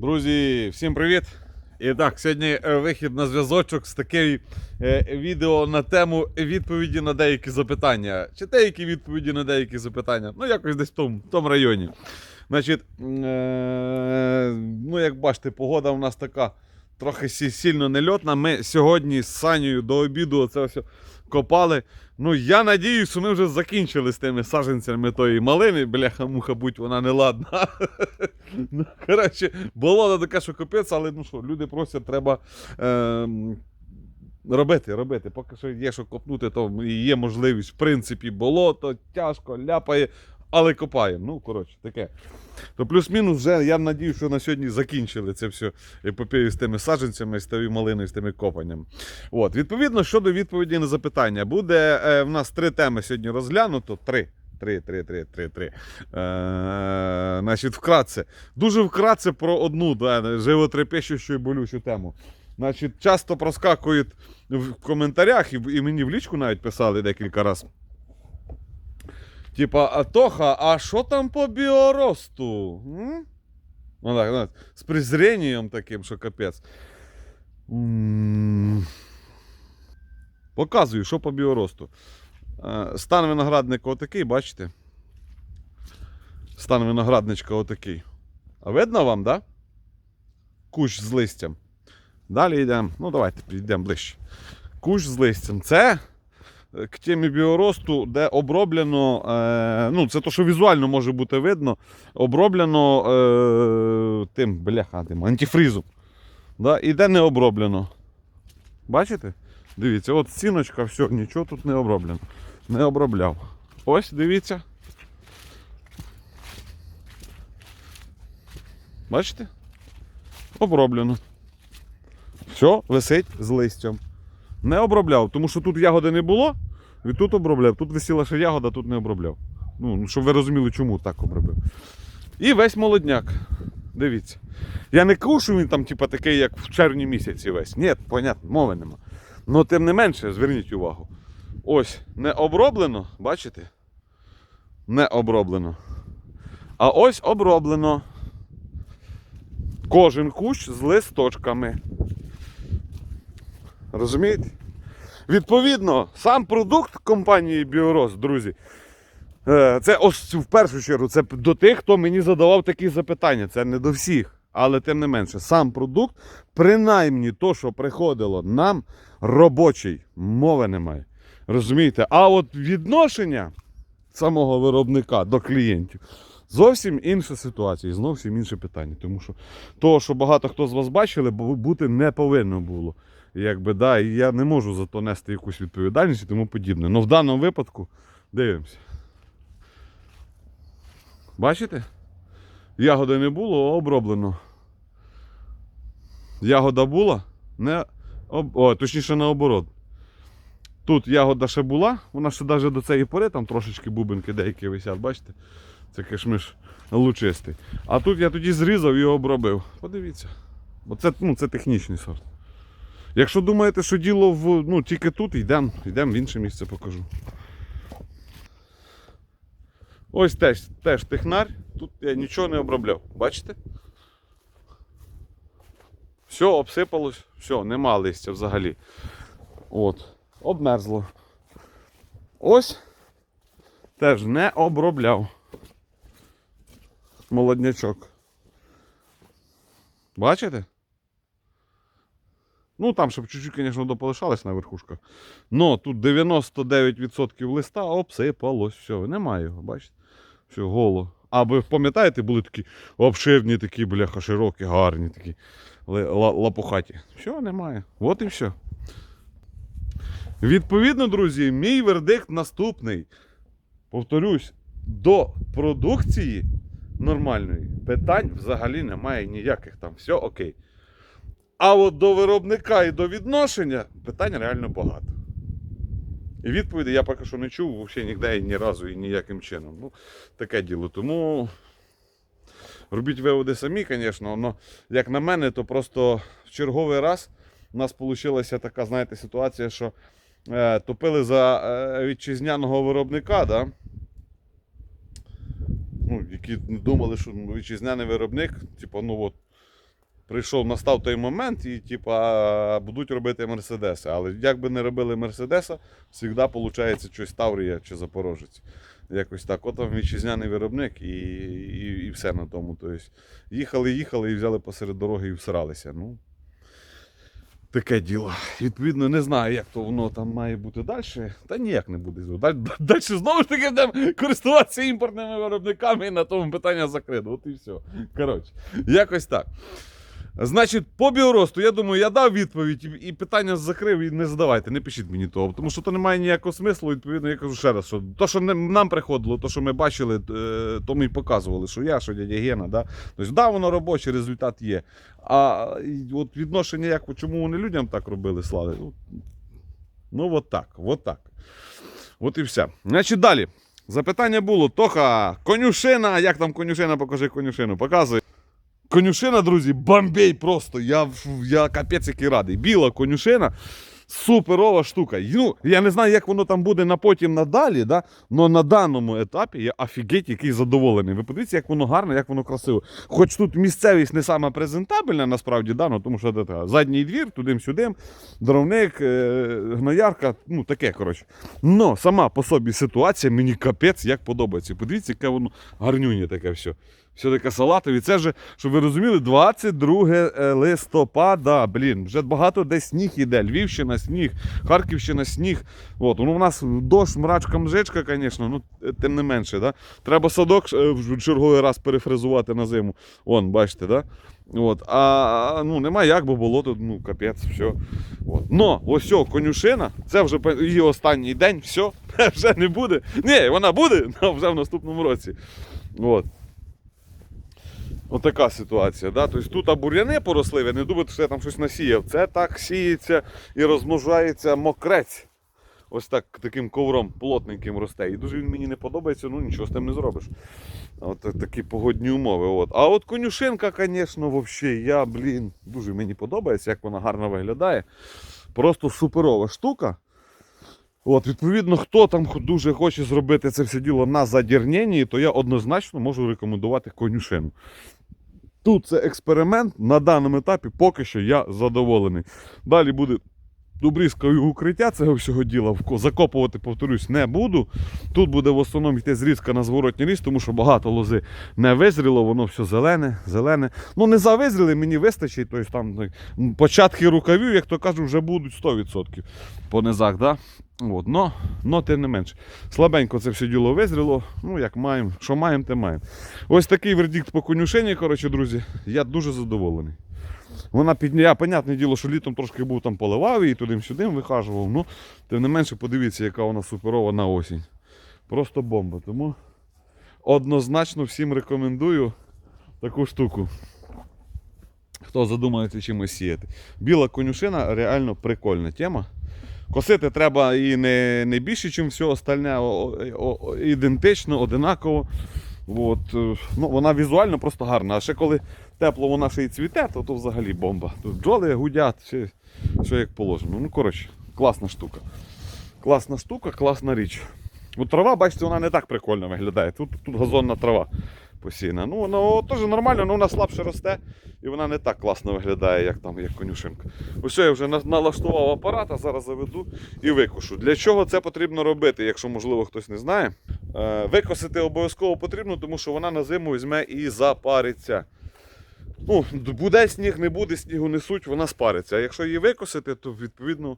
Друзі, всім привіт! І так, сьогодні е, вихід на зв'язочок з таке е, відео на тему відповіді на деякі запитання. Чи деякі відповіді на деякі запитання. Ну, якось десь в тому, в тому районі. Значить, е, ну, як бачите, погода у нас така трохи сильно нельотна. Ми сьогодні з Санєю до обіду це все копали. Ну, я надіюсь, що ми вже закінчили з тими саженцями тої малини. Бляха, муха, будь вона не ладна. Ну, коротше, болото таке, що капець, але ну що, люди просять, треба. ем, Робити, робити. Поки що є що копнути, то є можливість, в принципі, болото, тяжко, ляпає, але копаємо. Ну, коротше, таке. То плюс-мінус вже, я надію, що на сьогодні закінчили це все епопею з тими саджанцями, з тою малиною, з тими копанням. От, відповідно, щодо відповіді на запитання, буде е, в нас три теми сьогодні розглянуто. Три. Три, три, три, три, три. Е, значить, вкратце. Дуже вкратце про одну да, животрепещущу і болючу тему. Значить, часто проскакують в коментарях, і, і мені в лічку навіть писали декілька разів. Типа, а Тоха, а що там по біоросту? М? Ну, так, знаєте, з презренням таким, що капець. Показую, що по біоросту. Е, Стан виноградника отакий, бачите? Стан виноградничка отакий. А видно вам, да? Кущ з листям. Далі йдемо. Ну, давайте підійдемо ближче. Кущ з листям. Це к темі біоросту, де оброблено. Е, ну, це то, що візуально може бути видно. Оброблено е, тим, бляха, тим антифризом. Да? І де не оброблено. Бачите? Дивіться, от стіночка, все, нічого тут не оброблено. Не обробляв. Ось, дивіться. Бачите? Оброблено. Все, висить з листям. Не обробляв, тому що тут ягоди не було, і тут обробляв. Тут висіла ще ягода, тут не обробляв. Ну, щоб ви розуміли, чому так обробив. І весь молодняк. Дивіться. Я не кажу, що він там, типа, такий, як в червні місяці весь. Ні, понятно, мови нема. Ну, тим не менше, зверніть увагу. Ось не оброблено, бачите? Не оброблено. А ось оброблено. Кожен кущ з листочками. Розумієте? Відповідно, сам продукт компанії Біорос, друзі. е, Це ось в першу чергу це до тих, хто мені задавав такі запитання. Це не до всіх. Але тим не менше, сам продукт, принаймні то, що приходило нам, робочий, мови немає. Розумієте? А от відношення самого виробника до клієнтів зовсім інша ситуація, зовсім інше питання. Тому що того, що багато хто з вас бачили, бути не повинно було. Якби, да, і я не можу за то нести якусь відповідальність і тому подібне. Ну в даному випадку дивимося. Бачите? Ягоди не було, оброблено. Ягода була, не об... О, точніше наоборот. Тут ягода ще була, вона ще навіть до цієї пори, там трошечки бубенки деякі висять, бачите? Це кишмиш лучистий. А тут я тоді зрізав і обробив. Подивіться. Бо це, ну, це технічний сорт. Якщо думаєте, що діло в, ну, тільки тут, йдемо йдем в інше місце покажу. Ось теж, теж технар. Тут я нічого не обробляв. Бачите? Все, обсипалось, все, нема листя взагалі. От, обмерзло. Ось теж не обробляв. Молоднячок. Бачите? Ну, там, щоб чуть-чуть, звісно, дополишалось на верхушках. Но тут 99% листа обсипалось. Все, немає його, бачите? Все, голо. А ви пам'ятаєте, були такі обширні, такі, бляха, широкі, гарні, такі лапухаті. Все, немає. От і все. Відповідно, друзі, мій вердикт наступний. Повторюсь, до продукції нормальної питань взагалі немає ніяких там. Все окей. А от до виробника і до відношення питань реально багато. І відповіді я поки що не чув взагалі ніде і ні разу і ніяким чином. Ну, таке діло. Тому робіть виводи самі, звісно, але як на мене, то просто в черговий раз у нас вийшла така, знаєте, ситуація, що е, топили за е, вітчизняного виробника, да? ну, які думали, що вітчизняний виробник, типу, ну от, прийшов, настав той момент, і типа будуть робити Мерседеси. Але як би не робили Мерседеса, завжди виходить щось Таврія чи Запорожець. Якось так. От вам вітчизняний виробник і, і, і все на тому. Тобто, їхали, їхали і взяли посеред дороги і всралися. Ну, таке діло. Відповідно, не знаю, як то воно там має бути далі. Та ніяк не буде. Далі знову ж таки будемо користуватися імпортними виробниками і на тому питання закрито. От і все. Коротше, якось так. Значить, по біоросту, я думаю, я дав відповідь і- і питання закрив, і не задавайте, не пишіть мені того, тому що то не має ніякого смислу. Відповідно, я кажу ще раз, що то, що нам приходило, то, що ми бачили, е, то ми й показували, що я, що дядя Гена. Да? Тобто, да, воно робочий результат є. А і от відношення, як чому вони людям так робили, слави? Ну, ну от так, от так. От і все. Значить, далі. Запитання було: Тоха, конюшина, як там конюшина, покажи конюшину, показуй. Конюшина, друзі, бомбей просто. Я, я капець який радий. Біла конюшина. Суперова штука. Ну, я не знаю, як воно там буде на потім надалі, да? але на даному етапі я офігеть який задоволений. Ви подивіться, як воно гарно, як воно красиво. Хоч тут місцевість не сама презентабельна, насправді, да? ну, тому що це, така, задній двір, туди-сюди, дровник, е, гноярка, ну таке, коротше. Но сама по собі ситуація мені капець як подобається. Подивіться, яке воно гарнюнє таке все. Все таке салатове. Це вже, щоб ви розуміли, 22 е, листопада. Блін, вже багато де сніг іде. Львівщина, сніг, Харківщина, сніг. От, ну, у нас дощ, мрачка, мжичка, звісно, ну е, тим не менше. Да? Треба садок е, в черговий раз перефрезувати на зиму. Вон, бачите, да? От, а ну, нема як, бо було тут, ну, капець, все. От. Но ось о, конюшина, це вже її останній день, все, вже не буде. Ні, вона буде, але вже в наступному році. От. Отака ситуація. Да? Тобто тут а бур'яни поросли, ви не думайте, що я там щось насіяв. Це так сіється і розмножається мокрець. Ось так таким ковром плотненьким росте. І дуже він мені не подобається, ну нічого з тим не зробиш. От такі погодні умови. От. А от конюшинка, звісно, взагалі, я, блін, дуже мені подобається, як вона гарно виглядає. Просто суперова штука. От, відповідно, хто там дуже хоче зробити це все діло на задірненні, то я однозначно можу рекомендувати конюшину. Тут це експеримент. На даному етапі поки що я задоволений. Далі буде обрізка і укриття цього всього діла. Закопувати, повторюсь, не буду. Тут буде в основному йти зрізка на зворотній ліс, тому що багато лози не визріло, воно все зелене, зелене. Ну, не завизріли, мені вистачить. Тобто, там, ну, початки рукавів, як то кажуть, вже будуть 100% по низах. Да? От, но, но тим не менше. Слабенько це все діло визріло. Ну, як маємо, що маємо, те маємо. Ось такий вердикт по конюшині, коротше, друзі. Я дуже задоволений. Вона під я, понятне діло, що літом трошки був там поливав її туди-сюди вихажував. Ну, тим не менше, подивіться, яка вона суперова на осінь. Просто бомба. Тому однозначно всім рекомендую таку штуку. Хто задумається чимось сіяти. Біла конюшина реально прикольна тема. Косити треба і не, не більше, ніж все остальне, о- о- о- ідентично, одинаково. От, е, ну, вона візуально просто гарна. А ще коли тепло вона ще й цвіте, то, то взагалі бомба. Тут бджоли гудять, ще, що як положено. Ну, коротше, класна штука. Класна штука, класна річ. От трава, бачите, вона не так прикольно виглядає. Тут, тут газонна трава посіяна. Ну, вона теж нормально, але вона слабше росте і вона не так класно виглядає, як там, як конюшинка. Ось я вже налаштував апарат, а зараз заведу і викошу. Для чого це потрібно робити, якщо, можливо, хтось не знає? Е, викосити обов'язково потрібно, тому що вона на зиму візьме і запариться. Ну, буде сніг, не буде снігу, не суть, вона спариться. А якщо її викосити, то відповідно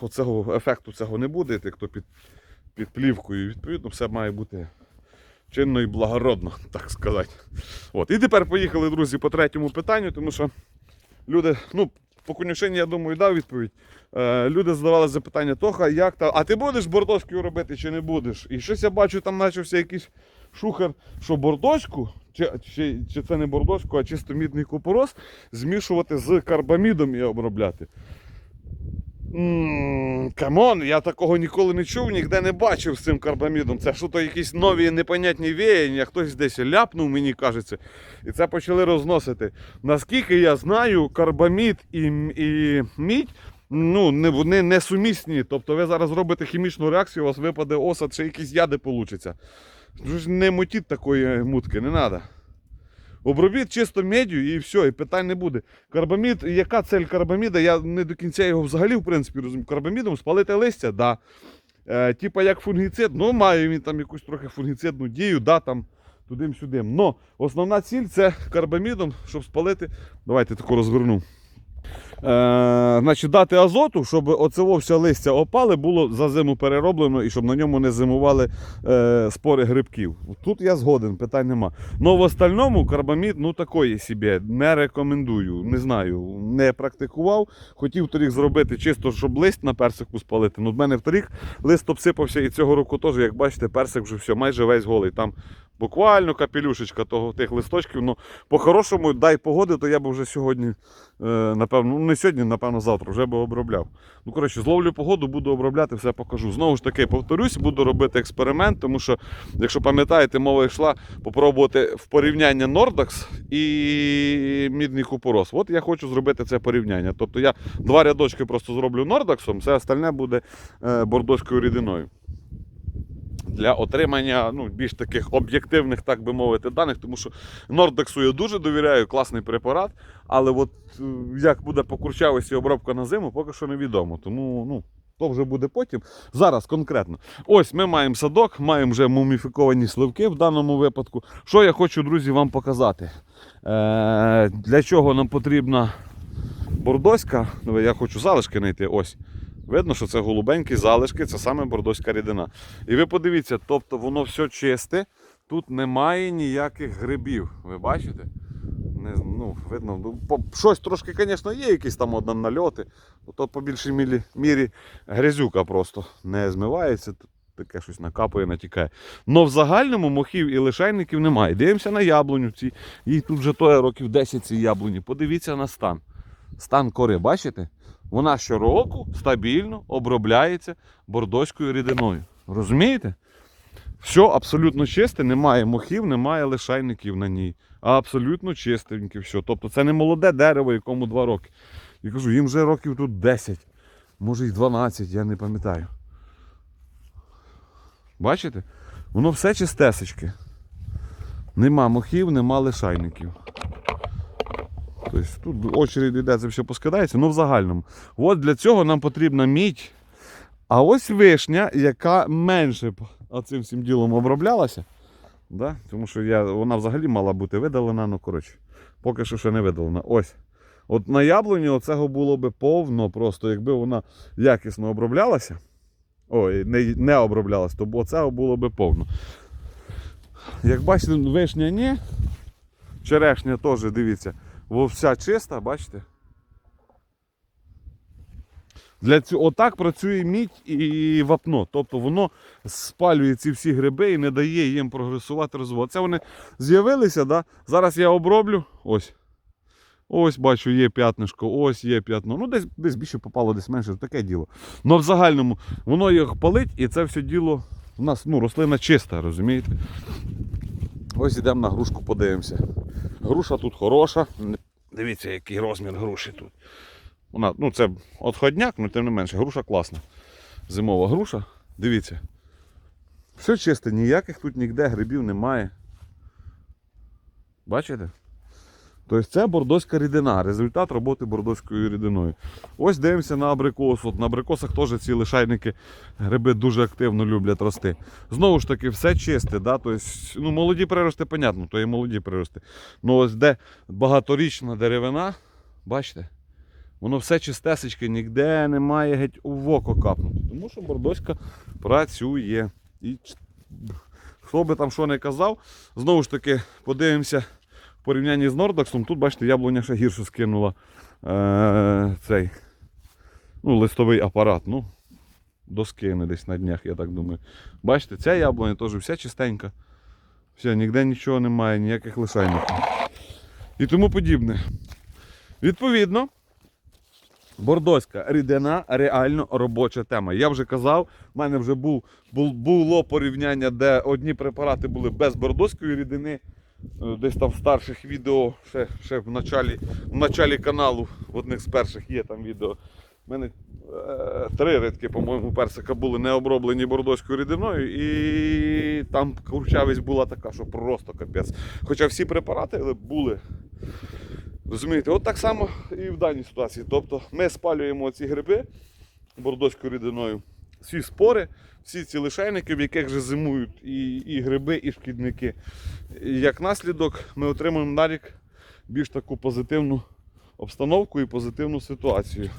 оцього ефекту цього не буде, як то під, під плівкою. Відповідно, все має бути чинно і благородно, так сказати. От. І тепер поїхали, друзі, по третьому питанню, тому що люди, ну, по конюшині, я думаю, дав відповідь. Е, люди задавали запитання, Тоха, як там, а ти будеш бордоською робити чи не будеш? І щось я бачу, там почався якийсь шухер, що бордоську, чи, чи, чи це не бордоську, а чисто мідний купорос, змішувати з карбамідом і обробляти. Камон, я такого ніколи не чув, ніде не бачив з цим карбамідом. Це що то якісь нові непонятні веяння, хтось десь ляпнув, мені кажеться. І це почали розносити. Наскільки я знаю, карбамід і, і мідь ну, не, вони не сумісні. Тобто ви зараз робите хімічну реакцію, у вас випаде осад, чи якісь яди получаться. Не мутіть такої мутки, не треба. Обробіть чисто медю і все, і питань не буде. Карбамід, яка цель карбаміда? Я не до кінця його взагалі, в принципі, розумію. Карбамідом спалити листя, да. Е, типа як фунгіцид, ну має він там якусь трохи фунгіцидну дію, да, там туди-сюди. Но основна ціль це карбамідом, щоб спалити. Давайте таку розверну. Е, значить, дати азоту, щоб оце все листя опали, було за зиму перероблено і щоб на ньому не зимували е, спори грибків. Тут я згоден, питань нема. Но в остальному карбамід, ну такої собі, не рекомендую. Не знаю, не практикував. Хотів торік зробити чисто, щоб лист на персику спалити. Ну, в мене вторік лист обсипався і цього року теж, як бачите, персик вже все, майже весь голий. Там буквально капелюшечка того, тих листочків. Ну, по-хорошому, дай погоди, то я б вже сьогодні, е, напевно, ну не сьогодні, напевно, завтра вже би обробляв. Ну, коротше, зловлю погоду, буду обробляти, все покажу. Знову ж таки, повторюсь, буду робити експеримент, тому що, якщо пам'ятаєте, мова йшла попробувати в порівняння Nordax і мідний купорос. От я хочу зробити це порівняння. Тобто я два рядочки просто зроблю Нордаксом, все остальне буде е, бордоською рідиною для отримання ну, більш таких об'єктивних, так би мовити, даних, тому що Нордексу я дуже довіряю, класний препарат, але от е, як буде по курчавості обробка на зиму, поки що невідомо. Тому ну, то вже буде потім. Зараз конкретно. Ось ми маємо садок, маємо вже муміфіковані сливки в даному випадку. Що я хочу, друзі, вам показати? Е, для чого нам потрібна бордоська? Я хочу залишки знайти. Ось. Видно, що це голубенькі залишки, це саме бордоська рідина. І ви подивіться, тобто воно все чисте, тут немає ніяких грибів. Ви бачите? Не, ну, видно, ну, по, щось трошки, звісно, є якісь там одна нальоти. То по більшій мірі, мірі грязюка просто не змивається. Таке щось накапує, натікає. Но в загальному мохів і лишайників немає. Дивимося на яблуню. Ці, їй тут вже то років 10 ці яблуні. Подивіться на стан. Стан кори, бачите? Вона щороку стабільно обробляється бордоською рідиною. Розумієте? Все абсолютно чисте, немає мохів, немає лишайників на ній. А абсолютно чистеньке все. Тобто це не молоде дерево, якому 2 роки. Я кажу, їм вже років тут 10, може й 12, я не пам'ятаю. Бачите? Воно все чистесечке. Нема мохів, нема лишайників. Тобто тут очередь йде, це все поскидається, ну в загальному. От для цього нам потрібна мідь. А ось вишня, яка менше цим всім ділом оброблялася. Да? Тому що я, вона взагалі мала бути видалена, ну коротше, поки що ще не видалена. Ось. От на яблуні оцього було би повно, просто якби вона якісно оброблялася. Ой, не, не оброблялася, то оцього було би повно. Як бачите, вишня ні. Черешня теж, дивіться, во вся чиста, бачите? Для цього отак працює мідь і вапно. Тобто воно спалює ці всі гриби і не дає їм прогресувати, розвивати. Це вони з'явилися, да? зараз я оброблю. Ось. Ось бачу, є п'ятнишко, ось є п'ятно. Ну, десь, десь більше попало, десь менше, таке діло. Но в загальному воно їх палить і це все діло. У нас ну, рослина чиста, розумієте? Ось йдемо на грушку, подивимося. Груша тут хороша. Дивіться, який розмір груші тут. Вона, ну це отходняк, але тим не менше, груша класна. Зимова груша. Дивіться. Все чисте, ніяких тут ніде грибів немає. Бачите? Тобто це бордоська рідина, результат роботи бордоською рідиною. Ось дивимося на абрикос. От на абрикосах теж ці лишайники гриби дуже активно люблять рости. Знову ж таки, все чисте. Да? Тобто, ну, молоді прирости, понятно, то є молоді прирости. Ну ось де багаторічна деревина, бачите? Воно все чистесечке, ніде немає геть у око капнути. Тому що бордоська працює. І хто би там що не казав, знову ж таки, подивимося в порівнянні з Нордаксом. Тут, бачите, яблуня ще гірше скинула е- цей ну, листовий апарат. Ну, доскине десь на днях, я так думаю. Бачите, ця яблуня теж вся чистенька. Все, ніде нічого немає, ніяких лишайників. І тому подібне. Відповідно, бордоська рідина реально робоча тема. Я вже казав, в мене вже був, бул- було порівняння, де одні препарати були без бордоської рідини. Е, Десь там в старших відео, ще, ще в началі, в началі каналу, в одних з перших є там відео. У мене е, три рядки, по-моєму, персика були не оброблені бордоською рідиною, і там курчавість була така, що просто капець. Хоча всі препарати були. Розумієте, от так само і в даній ситуації. Тобто ми спалюємо ці гриби бордоською рідиною, всі спори, всі ці лишайники, в яких вже зимують і, і гриби, і шкідники. І як наслідок ми отримуємо на рік більш таку позитивну обстановку і позитивну ситуацію.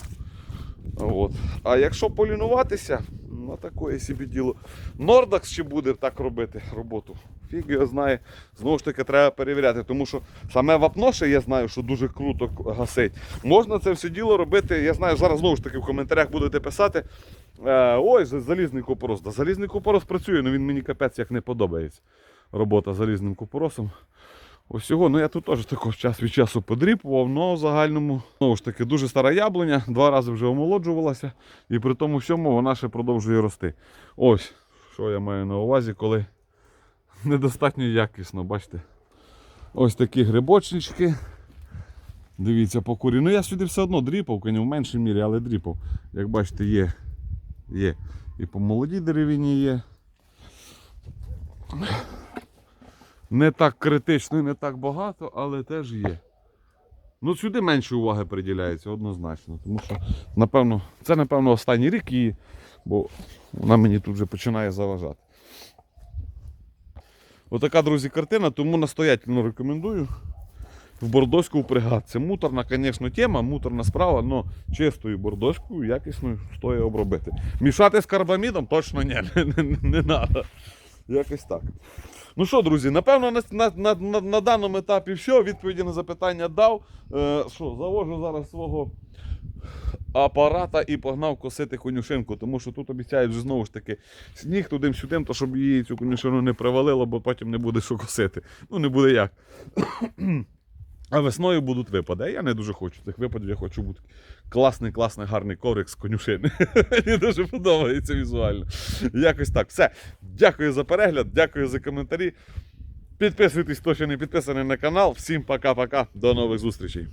От. А якщо полінуватися, ну такое собі діло. Нордакс ще буде так робити роботу. Фіг його знає. Знову ж таки, треба перевіряти, тому що саме вапно ще я знаю, що дуже круто гасить. Можна це все діло робити. Я знаю, зараз знову ж таки в коментарях будете писати. Е, ой, залізний купорос. Да, залізний купорос працює, але він мені капець як не подобається. Робота залізним купоросом. Ось цього, ну я тут теж також час від часу подріпував, але в загальному знову ж таки дуже стара яблуня, два рази вже омолоджувалася, і при тому всьому вона ще продовжує рости. Ось, що я маю на увазі, коли недостатньо якісно, бачите. Ось такі грибочнички. Дивіться по курі. Ну я сюди все одно дріпав, звісно, в меншій мірі, але дріпав. Як бачите, є. Є. І по молодій деревині є. Не так критично і не так багато, але теж є. Ну, сюди менше уваги приділяється однозначно. Тому що, напевно, це, напевно, останній рік її, бо вона мені тут вже починає заважати. Отака, друзі, картина, тому настоятельно рекомендую. В бордоську впрягати. Це муторна, звісно, тема, муторна справа, але чистою бордоською, якісною стоїть обробити. Мішати з карбамідом точно ні, не, треба. Якось так. Ну що, друзі, напевно, на, на, на, на, на даному етапі все. Відповіді на запитання дав. Е, що, завожу зараз свого апарата і погнав косити конюшинку, тому що тут обіцяють вже знову ж таки сніг туди-сюди, то щоб її цю конюшину не привалило, бо потім не буде що косити. Ну, не буде як. А весною будуть випади. Я не дуже хочу цих випадів, я хочу бути класний, класний, гарний коврик з конюшини. Мені дуже подобається візуально. Якось так. Все. Дякую за перегляд, дякую за коментарі. Підписуйтесь, хто ще не підписаний на канал. Всім пока-пока. До нових зустрічей.